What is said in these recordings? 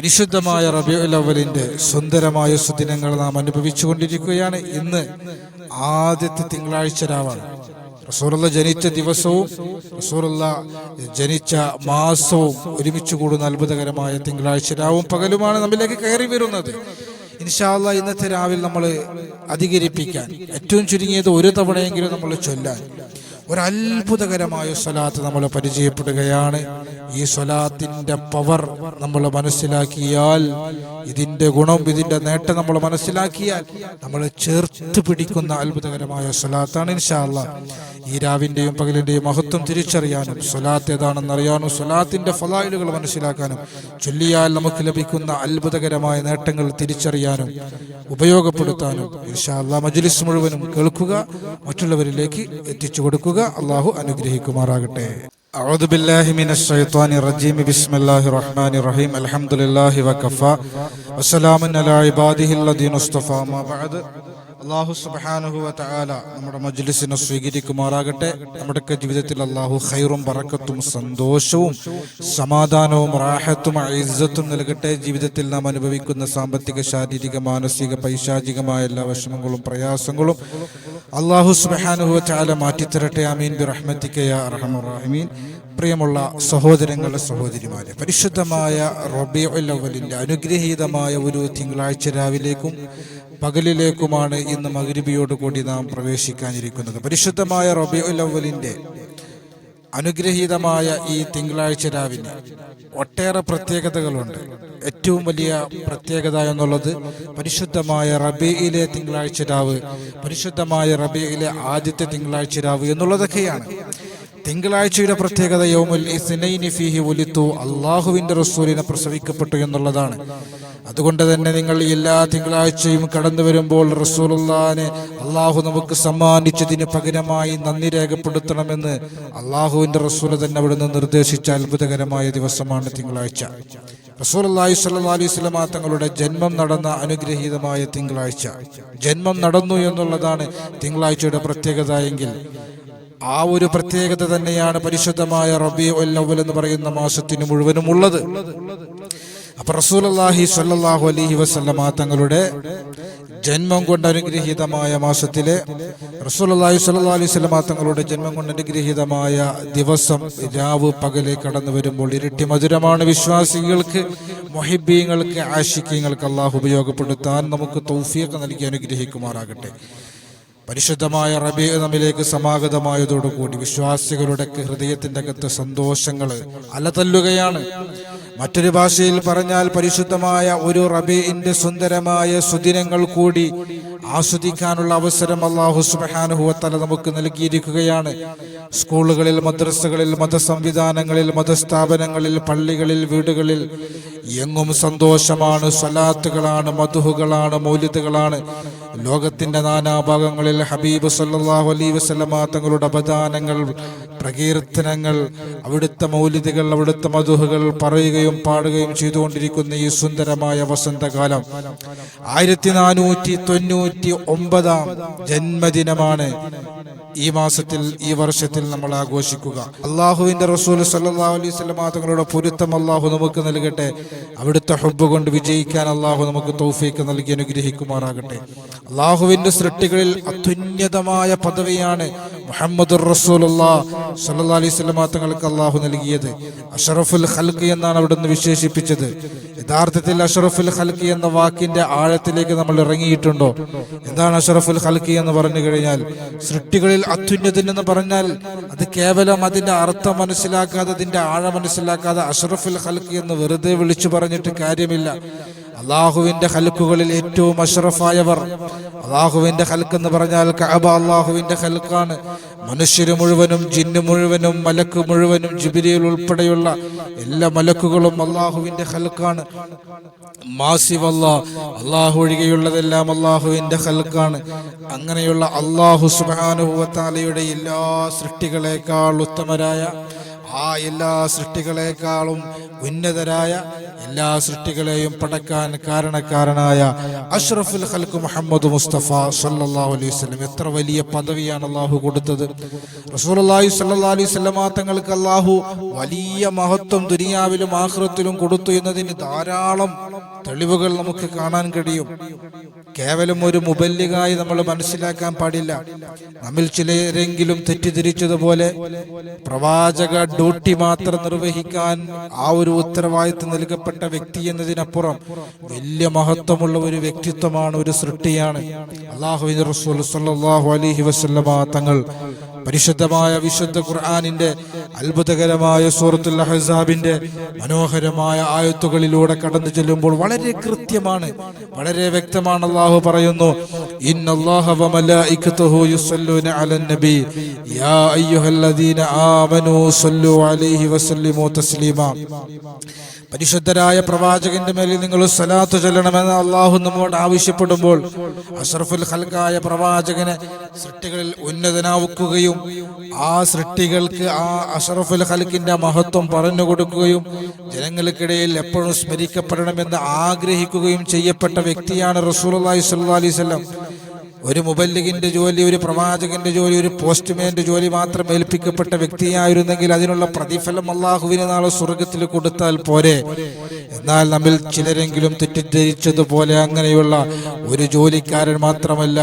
പരിശുദ്ധമായ അവലിന്റെ സുന്ദരമായ സുദിനങ്ങൾ നാം അനുഭവിച്ചു കൊണ്ടിരിക്കുകയാണ് ഇന്ന്. ആദ്യത്തെ തിങ്കളാഴ്ച രാവാണ്. റസൂറുള്ള ജനിച്ച ദിവസവും റസൂറുള്ള ജനിച്ച മാസവും ഒരുമിച്ച് കൂടുന്ന അത്ഭുതകരമായ തിങ്കളാഴ്ച രാവും പകലുമാണ് നമ്മിലേക്ക് കയറി വരുന്നത്. ഇൻഷാല്ല ഇന്നത്തെ രാവിലെ നമ്മൾ അധികരിപ്പിക്കാൻ ഏറ്റവും ചുരുങ്ങിയത് ഒരു തവണയെങ്കിലും നമ്മൾ ചൊല്ലാൻ ഒരു അത്ഭുതകരമായ സ്വലാത്ത് നമ്മൾ പരിചയപ്പെടുകയാണ്. ഈ സ്വലാത്തിന്റെ പവർ നമ്മൾ മനസ്സിലാക്കിയാൽ ഇതിന്റെ ഗുണം ഇതിന്റെ നേട്ടം നമ്മൾ മനസ്സിലാക്കിയാൽ നമ്മൾ ചേർത്ത് പിടിക്കുന്ന അത്ഭുതകരമായ സ്വലാത്താണ് ഇൻഷാല്ല ഈ രാവിന്റെയും പകലിന്റെയും മഹത്വം തിരിച്ചറിയാനും സ്വലാത്ത് ഏതാണെന്ന് അറിയാനും സ്വലാത്തിന്റെ ഫലായിലുകൾ മനസ്സിലാക്കാനും ചൊല്ലിയാൽ നമുക്ക് ലഭിക്കുന്ന അത്ഭുതകരമായ നേട്ടങ്ങൾ തിരിച്ചറിയാനും ഉപയോഗപ്പെടുത്താനും ഇൻഷാല്ല മജ്ലിസ് മുഴുവനും കേൾക്കുക മറ്റുള്ളവരിലേക്ക് എത്തിച്ചു കൊടുക്കുക. അള്ളാഹു അനുഗ്രഹിക്കുമാറാകട്ടെ أعوذ بالله من الشيطان الرجيم بسم الله الرحمن الرحيم الحمد لله وكفى وسلام على عباده الذين اصطفى ما بعد അള്ളാഹു സുബാനുഹുല നമ്മുടെ മജ്ലിസിനെ സ്വീകരിക്കുമാറാകട്ടെ. നമ്മുടെയൊക്കെ ജീവിതത്തിൽ അള്ളാഹു ഖൈറും പറക്കത്തും സന്തോഷവും സമാധാനവും റാഹത്തും ഇസ്സത്തും നൽകട്ടെ. ജീവിതത്തിൽ നാം അനുഭവിക്കുന്ന സാമ്പത്തിക ശാരീരിക മാനസിക പൈശാചികമായ എല്ലാ വിഷമങ്ങളും പ്രയാസങ്ങളും അള്ളാഹു സുബാനുഹു ചാല മാറ്റിത്തരട്ടെ. അമീൻ ബി റഹ്മത്തിക യാ അർഹമർ റഹീമീൻ. പ്രിയമുള്ള സഹോദരങ്ങളുടെ സഹോദരിമാരെ പരിശുദ്ധമായ റബിയുല്ലവലിന്റെ അനുഗ്രഹീതമായ ഒരു തിങ്കളാഴ്ച രാവിലേക്കും പകലിലേക്കുമാണ് ഇന്ന് മകരിബിയോട് കൂടി നാം പ്രവേശിക്കാനിരിക്കുന്നത്. പരിശുദ്ധമായ റബിഉൽ അവലിന്റെ അനുഗ്രഹീതമായ ഈ തിങ്കളാഴ്ച രാവിന് ഒട്ടേറെ പ്രത്യേകതകളുണ്ട്. ഏറ്റവും വലിയ പ്രത്യേകത എന്നുള്ളത് പരിശുദ്ധമായ റബിയിലെ തിങ്കളാഴ്ച രാവ് പരിശുദ്ധമായ റബിയിലെ ആദ്യത്തെ തിങ്കളാഴ്ച രാവ് എന്നുള്ളതൊക്കെയാണ്. തിങ്കളാഴ്ചയുടെ പ്രത്യേകത യോമുൽ ഫീഹി റസൂലിനെ പ്രസവിക്കപ്പെട്ടു എന്നുള്ളതാണ്. അതുകൊണ്ട് തന്നെ നിങ്ങൾ എല്ലാ തിങ്കളാഴ്ചയും കടന്നു വരുമ്പോൾ റസൂൽ അള്ളാഹു നമുക്ക് സമ്മാനിച്ചതിന് പകരമായി നന്ദി രേഖപ്പെടുത്തണമെന്ന് അള്ളാഹുവിന്റെ റസൂൽ തന്നെ അവിടെ നിന്ന് നിർദ്ദേശിച്ച അത്ഭുതകരമായ ദിവസമാണ് തിങ്കളാഴ്ച. റസൂൽ അള്ളാഹി സല്ലാ അലൈഹി തങ്ങളുടെ ജന്മം നടന്ന അനുഗ്രഹീതമായ തിങ്കളാഴ്ച. ജന്മം നടന്നു എന്നുള്ളതാണ് തിങ്കളാഴ്ചയുടെ പ്രത്യേകത എങ്കിൽ ആ ഒരു പ്രത്യേകത തന്നെയാണ് പരിശുദ്ധമായ റബി ഒല്ലവൽ എന്ന് പറയുന്ന മാസത്തിന് മുഴുവനും ഉള്ളത്. അപ്പൊ റസൂലി സല്ലാഹു അലഹി വസല്ലമ തങ്ങളുടെ ജന്മം കൊണ്ട് അനുഗ്രഹീതമായ മാസത്തിലെ റസൂലി സ്വല്ലല്ലാഹു അലൈഹി വസല്ലമ തങ്ങളുടെ ജന്മം കൊണ്ട് അനുഗ്രഹീതമായ ദിവസം രാവ് പകലെ കടന്നു വരുമ്പോൾ ഇരട്ടി മധുരമാണ് വിശ്വാസികൾക്ക് മൊഹിബീങ്ങൾക്ക് ആശിക്കങ്ങൾക്ക് അള്ളാഹു ഉപയോഗപ്പെടുത്താൻ നമുക്ക് തൗഫിയൊക്കെ നൽകി അനുഗ്രഹിക്കുമാറാകട്ടെ. പരിശുദ്ധമായ റബി നമ്മിലേക്ക് സമാഗതമായതോടുകൂടി വിശ്വാസികളുടെ ഹൃദയത്തിന്റെ അകത്ത് സന്തോഷങ്ങൾ അലതല്ലുകയാണ്. മറ്റൊരു ഭാഷയിൽ പറഞ്ഞാൽ പരിശുദ്ധമായ ഒരു റബീന്റെ സുന്ദരമായ സുദിനങ്ങൾ കൂടി ആസ്വദിക്കാനുള്ള അവസരം അള്ളാഹു സുബാനുഹുവത്തല നമുക്ക് നൽകിയിരിക്കുകയാണ്. സ്കൂളുകളിൽ മദ്രസകളിൽ മതസംവിധാനങ്ങളിൽ മതസ്ഥാപനങ്ങളിൽ പള്ളികളിൽ വീടുകളിൽ എങ്ങും സന്തോഷമാണ് സ്വലാത്തുകളാണ് മധുഹുകളാണ് മൗലിദുകളാണ്. ലോകത്തിന്റെ നാനാഭാഗങ്ങളിൽ ഹബീബ് സല്ലാഹു അലൈ വസ്ലമ തങ്ങളുടെ അപദാനങ്ങൾ പ്രകീർത്തനങ്ങൾ അവിടുത്തെ മൗലിദുകൾ അവിടുത്തെ മധുഹുകൾ പറയുകയും പാടുകയും ചെയ്തുകൊണ്ടിരിക്കുന്ന ഈ സുന്ദരമായ വസന്തകാലം ആയിരത്തി നാനൂറ്റി തൊണ്ണൂറ്റി ഒമ്പതാം ജന്മദിനമാണ്. ഈ മാസത്തിൽ ഈ വർഷത്തിൽ നമ്മൾ ആഘോഷിക്കുക. അള്ളാഹുവിന്റെ റസൂൽ സല്ലാ അലൈഹി തങ്ങളുടെ പൊരുത്തം അള്ളാഹു നമുക്ക് നൽകട്ടെ. അവിടുത്തെ ഹുബ് കൊണ്ട് വിജയിക്കാൻ അള്ളാഹു നമുക്ക് തൗഫീക്ക് നൽകി അനുഗ്രഹിക്കുമാറാകട്ടെ. അള്ളാഹുവിന്റെ സൃഷ്ടികളിൽ അത്യുന്നതമായ പദവിയാണ് മുഹമ്മദ് തങ്ങൾക്ക് അള്ളാഹു നൽകിയത് അഷറഫുൽ ഹൽക്ക് എന്നാണ് അവിടുന്ന് വിശേഷിപ്പിച്ചത്. യഥാർത്ഥത്തിൽ അഷറഫുൽ ഹൽക്ക് എന്ന വാക്കിന്റെ ആഴത്തിലേക്ക് നമ്മൾ ഇറങ്ങിയിട്ടുണ്ടോ? എന്താണ് അഷറഫുൽ ഹൽക്ക് എന്ന് പറഞ്ഞു കഴിഞ്ഞാൽ? സൃഷ്ടികളിൽ അത്യുന്നതൻ എന്ന് പറഞ്ഞാൽ അത് കേവലം അതിന്റെ അർത്ഥം മനസ്സിലാക്കാതെ അതിന്റെ ആഴം മനസ്സിലാക്കാതെ അഷറഫുൽ ഹൽക്ക് എന്ന് വെറുതെ വിളിച്ചു പറഞ്ഞിട്ട് കാര്യമില്ല. അള്ളാഹുവിന്റെ ഹൽക്കുകളിൽ ഏറ്റവും അഷറഫായവർ. അള്ളാഹുവിന്റെ ഹൽക്ക് എന്ന് പറഞ്ഞാൽ കഅബ അള്ളാഹുവിന്റെ ഹൽക്കാണ് മനുഷ്യര് മുഴുവനും ജിന്ന് മുഴുവനും മലക്ക് മുഴുവനും ജിബിരിയിൽ ഉൾപ്പെടെയുള്ള എല്ലാ മലക്കുകളും അള്ളാഹുവിന്റെ ഹൽക്കാണ് മാസിവല്ല അള്ളാഹു ഒഴികെയുള്ളതെല്ലാം അള്ളാഹുവിന്റെ ഹൽക്കാണ് അങ്ങനെയുള്ള അള്ളാഹു സുബാനുഭവത്താലയുടെ എല്ലാ സൃഷ്ടികളെക്കാൾ ഉത്തമരായ ആ എല്ലാ സൃഷ്ടികളെക്കാളും ഉന്നതരായ എല്ലാ സൃഷ്ടികളെയും പടക്കാൻ കാരണക്കാരനായ അഷ്റഫുൽ ഖൽക്ക് മുഹമ്മദ് മുസ്തഫ സല്ലല്ലാഹു അലൈഹി വസല്ലം. എത്ര വലിയ പദവിയാണ് അള്ളാഹു കൊടുത്തത്. റസൂലുള്ളാഹി സ്വല്ലല്ലാഹു അലൈഹി വസല്ലമ തങ്ങൾക്ക് അള്ളാഹു വലിയ മഹത്വം ദുനിയാവിലും ആഖിറത്തിലും കൊടുത്തു എന്നതിന് ധാരാളം തെളിവുകൾ നമുക്ക് കാണാൻ കഴിയും. കേവലം ഒരു മുബല്ലികായി നമ്മൾ മനസ്സിലാക്കാൻ പാടില്ല. നമ്മിൽ ചിലരെങ്കിലും തെറ്റിദ്ധരിച്ചതുപോലെ പ്രവാചക ഡ്യൂട്ടി മാത്രം നിർവഹിക്കാൻ ആ ഒരു ഉത്തരവാദിത്വം നൽകപ്പെട്ട വ്യക്തി എന്നതിനപ്പുറം വലിയ മഹത്വമുള്ള ഒരു വ്യക്തിത്വമാണ് ഒരു സൃഷ്ടിയാണ്. അള്ളാഹു റസൂൽ അലൈഹി വസല്ലമ തങ്ങൾ പരിശുദ്ധമായ വിശുദ്ധ ഖുർആാനിന്റെ അത്ഭുതകരമായ സൂറത്തുൽ അഹ്സാബിന്റെ മനോഹരമായ ആയത്തുകളിലൂടെ കടന്നു ചെല്ലുമ്പോൾ വളരെ കൃത്യമാണ് വളരെ വ്യക്തമാണ് അള്ളാഹു പറയുന്നു ഇന്നല്ലാഹ പരിശുദ്ധരായ പ്രവാചകന്റെ മേലിൽ നിങ്ങൾ സലാത്ത് ചൊല്ലണമെന്ന് അള്ളാഹു നമ്മോട് ആവശ്യപ്പെടുമ്പോൾ അഷറഫുൽ ഖൽക്കായ പ്രവാചകനെ സൃഷ്ടികളിൽ ഉന്നതനാവുക്കുകയും ആ സൃഷ്ടികൾക്ക് ആ അഷറഫുൽ ഖൽക്കിന്റെ മഹത്വം പറഞ്ഞു കൊടുക്കുകയും ജനങ്ങൾക്കിടയിൽ എപ്പോഴും സ്മരിക്കപ്പെടണമെന്ന് ആഗ്രഹിക്കുകയും ചെയ്യപ്പെട്ട വ്യക്തിയാണ് റസൂൽ അലൈഹി സ്വല്ലം വല്ലം ഒരു മുബല്ലിഗിന്റെ ജോലി ഒരു പ്രവാചകന്റെ ജോലി ഒരു പോസ്റ്റ്മാന്റെ ജോലി മാത്രം ഏൽപ്പിക്കപ്പെട്ട വ്യക്തിയായിരുന്നെങ്കിൽ അതിനുള്ള പ്രതിഫലം അള്ളാഹുവിന് നാളെ സ്വർഗത്തിൽ കൊടുത്താൽ പോരെ. എന്നാൽ നമ്മിൽ ചിലരെങ്കിലും തെറ്റിദ്ധരിച്ചതുപോലെ അങ്ങനെയുള്ള ഒരു ജോലിക്കാരൻ മാത്രമല്ല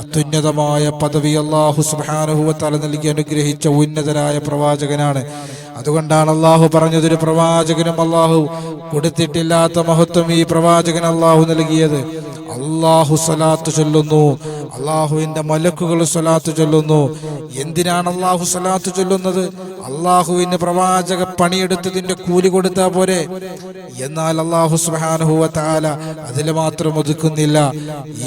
അത്യുന്നതമായ പദവി അള്ളാഹു സുബാനുഭവത്താല നൽകി അനുഗ്രഹിച്ച ഉന്നതരായ പ്രവാചകനാണ്. അതുകൊണ്ടാണ് അള്ളാഹു പറഞ്ഞത് ഒരു പ്രവാചകനും അള്ളാഹു കൊടുത്തിട്ടില്ലാത്ത മഹത്വം ഈ പ്രവാചകൻ അള്ളാഹു നൽകിയത്. അള്ളാഹു സലാത്ത് ചൊല്ലുന്നു അള്ളാഹുവിന്റെ മലക്കുകൾ സ്വലാത്ത് ചൊല്ലുന്നു. എന്തിനാണ് അള്ളാഹു സ്വലാത്ത് ചൊല്ലുന്നത്? അള്ളാഹുവിന് പ്രവാചക പണിയെടുത്തതിന്റെ കൂലി കൊടുത്താ പോരെ. എന്നാൽ അള്ളാഹു സുബാനുഹുവ താല അതിൽ മാത്രം ഒതുക്കുന്നില്ല.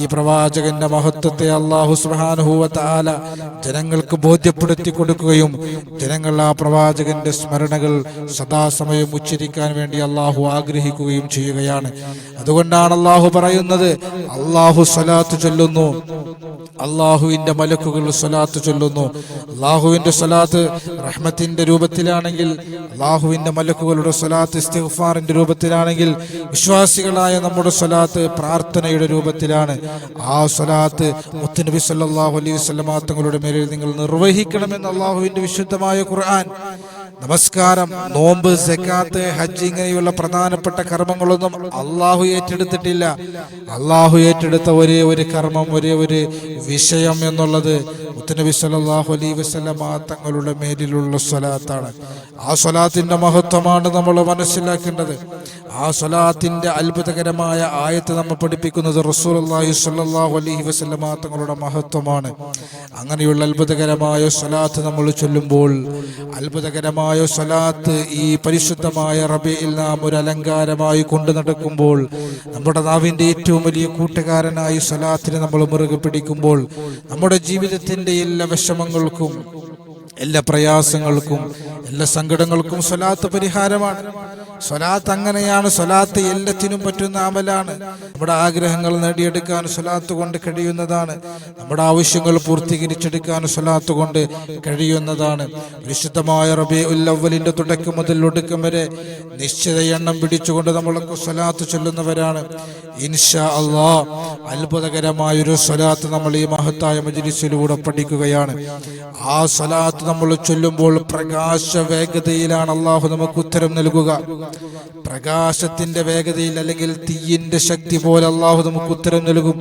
ഈ പ്രവാചകന്റെ മഹത്വത്തെ അള്ളാഹു സുബാനുഹുവ താല ജനങ്ങൾക്ക് ബോധ്യപ്പെടുത്തി കൊടുക്കുകയും ജനങ്ങൾ ആ പ്രവാചകന്റെ സ്മരണകൾ സദാസമയം ഉച്ചരിക്കാൻ വേണ്ടി അള്ളാഹു ആഗ്രഹിക്കുകയും ചെയ്യുകയാണ്. അതുകൊണ്ടാണ് അള്ളാഹു പറയുന്നത് അള്ളാഹു സ്വലാത്ത് ചൊല്ലുന്നു. അള്ളാഹുവിന്റെ മലക്കുകൾ സ്വലാത്ത് ചൊല്ലുന്നു. അള്ളാഹുവിന്റെ സ്വലാത്ത് റഹ്മത്തിന്റെ രൂപത്തിലാണെങ്കിൽ അള്ളാഹുവിന്റെ മലക്കുകളുടെ സ്വലാത്ത് ഇസ്തിഫാറിന്റെ രൂപത്തിലാണെങ്കിൽ വിശ്വാസികളായ നമ്മുടെ സ്വലാത്ത് പ്രാർത്ഥനയുടെ രൂപത്തിലാണ്. ആ സ്വലാത്ത് മുത്തുനബി സല്ലാഹു അലൈഹി വസല്ലമ തങ്ങളുടെ മേലിൽ നിങ്ങൾ നിർവഹിക്കണമെന്ന് അള്ളാഹുവിന്റെ വിശുദ്ധമായ ഖുർആൻ നമസ്കാരം. നോമ്പ് സെക്കാത്ത് ഹജ്ജ് ഇങ്ങനെയുള്ള പ്രധാനപ്പെട്ട കർമ്മങ്ങളൊന്നും അള്ളാഹു ഏറ്റെടുത്തിട്ടില്ല. അള്ളാഹു ഏറ്റെടുത്ത ഒരേ ഒരു കർമ്മം ഒരേ ഒരു വിഷയം എന്നുള്ളത് മുത്തനബി സല്ലല്ലാഹു അലൈഹി വസല്ലമ തങ്ങളുടെ മേലിലുള്ള സ്വലാത്താണ്. ആ സ്വലാത്തിന്റെ മഹത്വമാണ് നമ്മൾ മനസ്സിലാക്കേണ്ടത്. ആ സ്വലാത്തിന്റെ അത്ഭുതകരമായ ആയത്ത് നമ്മൾ പഠിപ്പിക്കുന്നത് റസൂൽ റസൂലുള്ളാഹി സല്ലാഹു അലൈഹി വസല്ലമ തങ്ങളുടെ മഹത്വമാണ്. അങ്ങനെയുള്ള അത്ഭുതകരമായ സ്വലാത്ത് നമ്മൾ ചൊല്ലുമ്പോൾ അത്ഭുതകരമായ സ്വലാത്ത് ഈ പരിശുദ്ധമായ റബിയിൽ നാം ഒരു അലങ്കാരമായി കൊണ്ടു നടക്കുമ്പോൾ നമ്മുടെ നാവിന്റെ ഏറ്റവും വലിയ കൂട്ടുകാരനായി സ്വലാത്തിനെ നമ്മൾ മുറുകെ പിടിക്കുമ്പോൾ നമ്മുടെ ജീവിതത്തിന്റെ എല്ലാ വിഷമങ്ങൾക്കും എല്ലാ പ്രയാസങ്ങൾക്കും എല്ലാ സങ്കടങ്ങൾക്കും സ്വലാത്ത് പരിഹാരമാണ്. സ്വലാത്ത് അങ്ങനെയാണ് സ്വലാത്ത് എല്ലാത്തിനും പറ്റുന്ന അമലാണ്. നമ്മുടെ ആഗ്രഹങ്ങൾ നേടിയെടുക്കാൻ സ്വലാത്ത് കൊണ്ട് കഴിയുന്നതാണ്. നമ്മുടെ ആവശ്യങ്ങൾ പൂർത്തീകരിച്ചെടുക്കാൻ സ്വലാത്ത് കൊണ്ട് കഴിയുന്നതാണ്. വിശുദ്ധമായ റബി ഉല്ലവലിന്റെ തുടക്കം മുതൽ ഒടുക്കം വരെ നിശ്ചിത എണ്ണം പിടിച്ചുകൊണ്ട് നമ്മളൊക്കെ സ്വലാത്ത് ചൊല്ലുന്നവരാണ്. ഇൻഷാ അള്ളാ അത്ഭുതകരമായൊരു സ്വലാത്ത് നമ്മൾ ഈ മഹത്തായ മജിലിസിലൂടെ പഠിക്കുകയാണ്. ആ സ്വലാത്ത് നമ്മൾ ചൊല്ലുമ്പോൾ പ്രകാശ വേഗതയിലാണ് അള്ളാഹു നമുക്ക് ഉത്തരം നൽകുക. പ്രകാശത്തിന്റെ വേഗതയിൽ അല്ലെങ്കിൽ തീയിന്റെ ശക്തി പോലെ അള്ളാഹു നമുക്ക് ഉത്തരം നൽകും.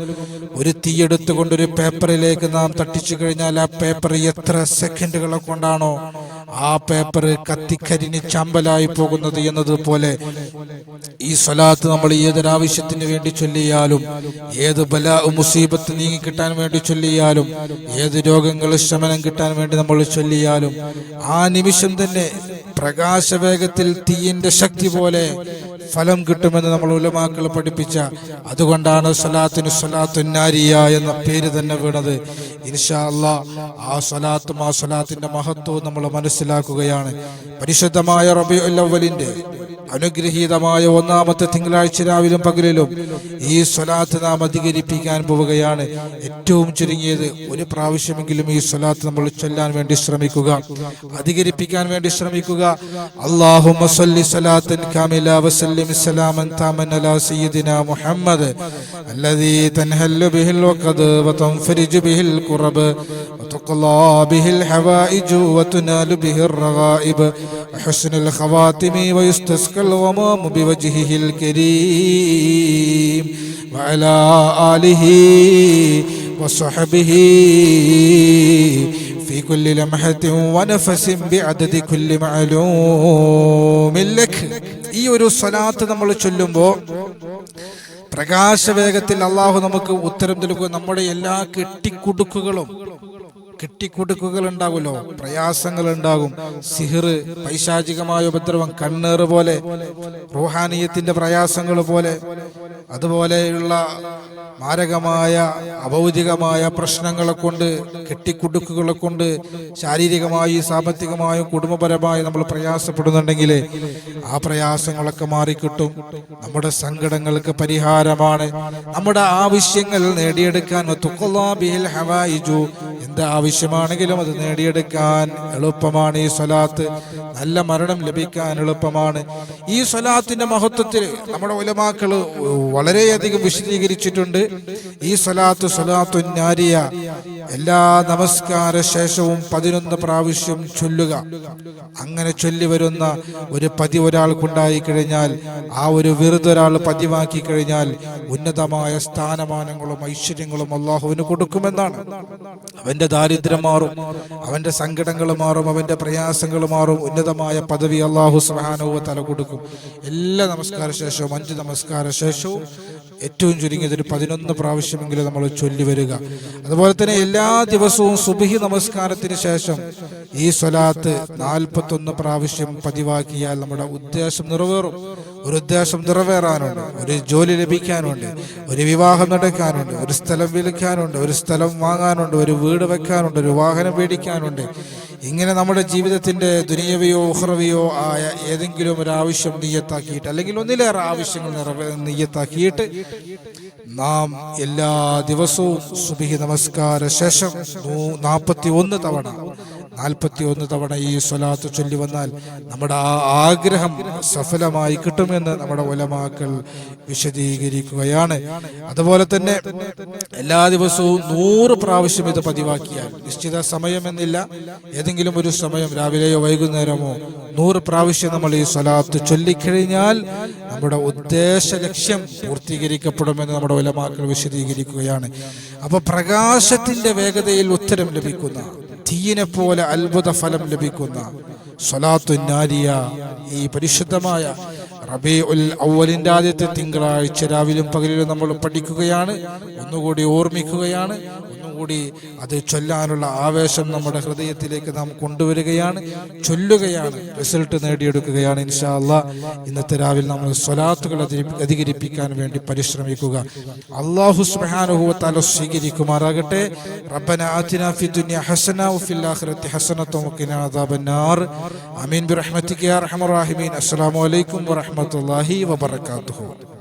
ഒരു തീ എടുത്തുകൊണ്ട് ഒരു പേപ്പറിലേക്ക് നാം തട്ടിച്ചു കഴിഞ്ഞാൽ ആ പേപ്പർ എത്ര സെക്കൻഡുകളെ കൊണ്ടാണോ ആ പേപ്പർ കത്തിക്കരിഞ്ഞ് ചമ്പലായി പോകുന്നത് എന്നതുപോലെ ഈ സ്വലാത്ത് നമ്മൾ ഏതൊരാവശ്യത്തിന് വേണ്ടി ചൊല്ലിയാലും ഏത് ബല മുസീബത്ത് നീങ്ങി കിട്ടാൻ വേണ്ടി ചൊല്ലിയാലും ഏത് രോഗങ്ങൾ ശമനം കിട്ടാൻ വേണ്ടി നമ്മൾ ചൊല്ലിയാലും ആ നിമിഷം തന്നെ പ്രകാശവേഗത്തിൽ തീയിന്റെ ശക്തി പോലെ ഫലം കിട്ടുമെന്ന് നമ്മൾ ഉലമാക്കൾ പഠിപ്പിച്ച അതുകൊണ്ടാണ് സ്വലാത്തിന് സ്വലാത്തുന്നാരിയ എന്ന പേര് തന്നെ വീണത്. ഇൻഷാ അല്ലാ ആ സ്വലാത്തും ആ സ്വലാത്തിന്റെ മഹത്വവും നമ്മൾ മനസ്സിലാക്കുകയാണ്. പരിശുദ്ധമായ റബിയുല്ലവലിന്റെ അനുഗ്രഹീതമായ ഒന്നാമത്തെ തിങ്കളാഴ്ച രാവിലും പകലിലും ഈ സ്വലാത്ത് നാം അധികരിപ്പിക്കാൻ പോവുകയാണ്. ഏറ്റവും ചുരുങ്ങിയത് ഒരു പ്രാവശ്യമെങ്കിലും ഈ സ്വലാത്ത് നമ്മൾ ചൊല്ലാൻ വേണ്ടി ശ്രമിക്കുക. അധികരിപ്പിക്കാൻ വേണ്ടി ശ്രമിക്കുക. അള്ളാഹു സല്ലി കാമില വസല്ലിം സലാമൻ അലാ തൻഹല്ലു ബിഹിൽ വതൻഫരിജു ബിഹിൽ ഖുറബ് وتقضى به الحوائج وتنال به الرغائب وحسن الخواتم ويستسقى الغمام بوجهه الكريم وعلى آله وصحبه في كل لمحة ونفس بعدد كل معلوم لك ഈ ഒരു സ്വലാത്ത് നമ്മൾ ചൊല്ലുമ്പോൾ പ്രകാശവേഗത്തിൽ അള്ളാഹു നമുക്ക് ഉത്തരം നൽകുക നമ്മുടെ എല്ലാ കെട്ടിക്കുടുക്കുകളും കെട്ടിക്കുടുക്കുകൾ ഉണ്ടാകുമല്ലോ പ്രയാസങ്ങൾ ഉണ്ടാകും സിഹിർ പൈശാചികമായ ഉപദ്രവം കണ്ണേറ് പോലെ റൂഹാനീയത്തിന്റെ പ്രയാസങ്ങൾ പോലെ. അതുപോലെയുള്ള മാരകമായ അഭൗതികമായ പ്രശ്നങ്ങളെ കൊണ്ട് കെട്ടിക്കുടുക്കുകളെ കൊണ്ട് ശാരീരികമായി സാമ്പത്തികമായും കുടുംബപരമായും നമ്മൾ പ്രയാസപ്പെടുന്നുണ്ടെങ്കിൽ ആ പ്രയാസങ്ങളൊക്കെ മാറിക്കിട്ടും. നമ്മുടെ സങ്കടങ്ങൾക്ക് പരിഹാരമാണ്. നമ്മുടെ ആവശ്യങ്ങൾ നേടിയെടുക്കാൻ എന്ത് ആവശ്യമാണെങ്കിലും അത് നേടിയെടുക്കാൻ എളുപ്പമാണ് ഈ സ്വലാത്ത്. നല്ല മരണം ലഭിക്കാൻ എളുപ്പമാണ്. ഈ സ്വലാത്തിന്റെ മഹത്വത്തിൽ നമ്മുടെ ഉലമാക്കൾ വളരെയധികം വിശദീകരിച്ചിട്ടുണ്ട്. ഈ സ്വലാത്ത് സ്വലാത്തു നാരിയ. എല്ലാ നമസ്കാര ശേഷവും പതിനൊന്ന് പ്രാവശ്യം ചൊല്ലുക. അങ്ങനെ ചൊല്ലി വരുന്ന ഒരു പതിവ് ഒരാൾക്കുണ്ടായി കഴിഞ്ഞാൽ ആ ഒരു വെറുതൊരാൾ പതിവാക്കി കഴിഞ്ഞാൽ ഉന്നതമായ സ്ഥാനമാനങ്ങളും ഐശ്വര്യങ്ങളും അള്ളാഹുവിന് കൊടുക്കുമെന്നാണ്. അവന്റെ ദാരിദ്ര്യം മാറും അവന്റെ സങ്കടങ്ങൾ മാറും അവന്റെ പ്രയാസങ്ങൾ മാറും ഉന്നതമായ പദവി അള്ളാഹു സ്വഹാനവും തല കൊടുക്കും. എല്ലാ നമസ്കാര ശേഷവും അഞ്ച് നമസ്കാര ശേഷവും ഏറ്റവും ചുരുങ്ങിയത് ഒരു പതിനൊന്ന് പ്രാവശ്യമെങ്കിലും നമ്മൾ ചൊല്ലി വരിക. അതുപോലെ തന്നെ എല്ലാ ദിവസവും സുബിഹി നമസ്കാരത്തിന് ശേഷം ഈ സ്വലാത്ത് നാൽപ്പത്തൊന്ന് പ്രാവശ്യം പതിവാക്കിയാൽ നമ്മുടെ ഉദ്ദേശം നിറവേറും. ഒരു ഉദ്ദേശം നിറവേറാനുണ്ട് ഒരു ജോലി ലഭിക്കാനുണ്ട് ഒരു വിവാഹം നടക്കാനുണ്ട് ഒരു സ്ഥലം വിളിക്കാനുണ്ട് ഒരു സ്ഥലം വാങ്ങാനുണ്ട് ഒരു വീട് വെക്കാനുണ്ട് ഒരു വാഹനം മേടിക്കാനുണ്ട്. ഇങ്ങനെ നമ്മുടെ ജീവിതത്തിന്റെ ദുനിയവയോ ഉഹ്റവയോ ആയ ഏതെങ്കിലും ഒരു ആവശ്യം നീയത്താക്കിയിട്ട് അല്ലെങ്കിൽ ഒന്നിലേറെ ആവശ്യങ്ങൾ നിറവേ നീയത്താക്കിയിട്ട് നാം എല്ലാ ദിവസവും സുബിഹി നമസ്കാര ശേഷം നാൽപ്പത്തി ഒന്ന് തവണ നാൽപ്പത്തി ഒന്ന് തവണ ഈ സ്വലാത്ത് ചൊല്ലി വന്നാൽ നമ്മുടെ ആ ആഗ്രഹം സഫലമായി കിട്ടുമെന്ന് നമ്മുടെ ഒലമാക്കൾ വിശദീകരിക്കുകയാണ്. അതുപോലെ തന്നെ എല്ലാ ദിവസവും നൂറ് പ്രാവശ്യം ഇത് പതിവാക്കിയാൽ നിശ്ചിത സമയമെന്നില്ല. ഏതെങ്കിലും ഒരു സമയം രാവിലെയോ വൈകുന്നേരമോ നൂറ് പ്രാവശ്യം നമ്മൾ ഈ സ്വലാത്ത് ചൊല്ലിക്കഴിഞ്ഞാൽ നമ്മുടെ ഉദ്ദേശ ലക്ഷ്യം പൂർത്തീകരിക്കപ്പെടുമെന്ന് നമ്മുടെ ഒലമാക്കൾ വിശദീകരിക്കുകയാണ്. അപ്പൊ പ്രകാശത്തിന്റെ വേഗതയിൽ ഉത്തരം ലഭിക്കുന്ന തീയിനെ പോലെ അത്ഭുത ഫലം ലഭിക്കുന്ന സ്വലാത്തു നാരിയ ഈ പരിശുദ്ധമായ റബി ഉൽ ഔവലിന്റെ ആദ്യത്തെ തിങ്കളാഴ്ച രാവിലും പകലിലും നമ്മൾ പഠിക്കുകയാണ്. ഒന്നുകൂടി ഓർമ്മിക്കുകയാണ്. ഒന്നുകൂടി അത് ചൊല്ലാനുള്ള ആവേശം നമ്മുടെ ഹൃദയത്തിലേക്ക് നാം കൊണ്ടുവരികയാണ് ചൊല്ലുകയാണ് റിസൾട്ട് നേടിയെടുക്കുകയാണ് ഇൻഷാ അല്ല ഇന്നത്തെ രാവിലെ നമ്മൾ സ്വലാത്തുകൾ അധി- അധികരിപ്പിക്കാൻ വേണ്ടി പരിശ്രമിക്കുക. അള്ളാഹു സുബ്ഹാനഹു സ്വീകരിക്കുമാറാകട്ടെ. റബ്ബന ആതിന ഫി ദുനിയ ഹസന അദാബന്നാർ. ആമീൻ. ബിറഹ്മതിക യാ അർഹമർ റഹീമീൻ. അസ്സലാമു അലൈക്കും വറഹ്മത്തുള്ളാഹി വബറകാതുഹു